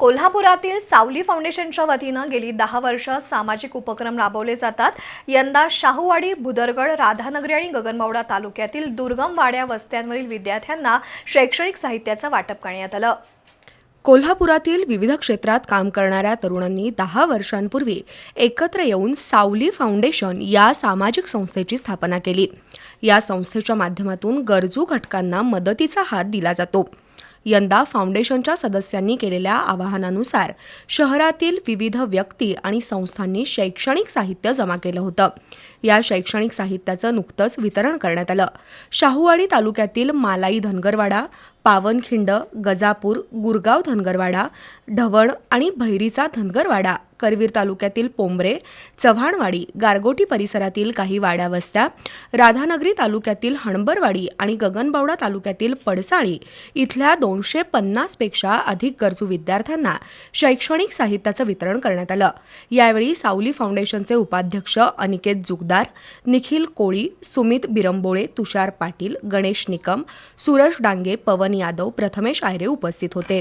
कोल्हापुरातील सावली फाउंडेशनच्या वतीनं गेली दहा वर्ष सामाजिक उपक्रम राबवले जातात. यंदा शाहूवाडी भुदरगड राधानगरी आणि गगनबावडा तालुक्यातील दुर्गम वाड्या वस्त्यांवरील विद्यार्थ्यांना शैक्षणिक साहित्याचं वाटप करण्यात आलं. कोल्हापुरातील विविध क्षेत्रात काम करणाऱ्या तरुणांनी दहा वर्षांपूर्वी एकत्र येऊन सावली फाउंडेशन या सामाजिक संस्थेची स्थापना केली. या संस्थेच्या माध्यमातून गरजू घटकांना मदतीचा हात दिला जातो. यंदा फाउंडेशनच्या सदस्यांनी केलेल्या आवाहनानुसार शहरातील विविध व्यक्ती आणि संस्थांनी शैक्षणिक साहित्य जमा केलं होतं. या शैक्षणिक साहित्याचं नुकतंच वितरण करण्यात आलं. शाहूवाडी तालुक्यातील मालाई धनगरवाडा पावनखिंड गजापूर गुरगाव धनगरवाडा ढवण आणि भैरीचा धनगरवाडा करवीर तालुक्यातील पोंबरे चव्हाणवाडी गारगोटी परिसरातील काही वाड्या वस्त्या राधानगरी तालुक्यातील हणबरवाडी आणि गगनबावडा तालुक्यातील पडसाळी इथल्या दोनशे पन्नासपेक्षा अधिक गरजू विद्यार्थ्यांना शैक्षणिक साहित्याचं वितरण करण्यात आलं. यावेळी सावली फाउंडेशनचे उपाध्यक्ष अनिकेत जुगदार निखिल कोळी सुमित बिरंबोळे तुषार पाटील गणेश निकम सुरज डांगे पवन यादव प्रथमेश आयरे उपस्थित होते.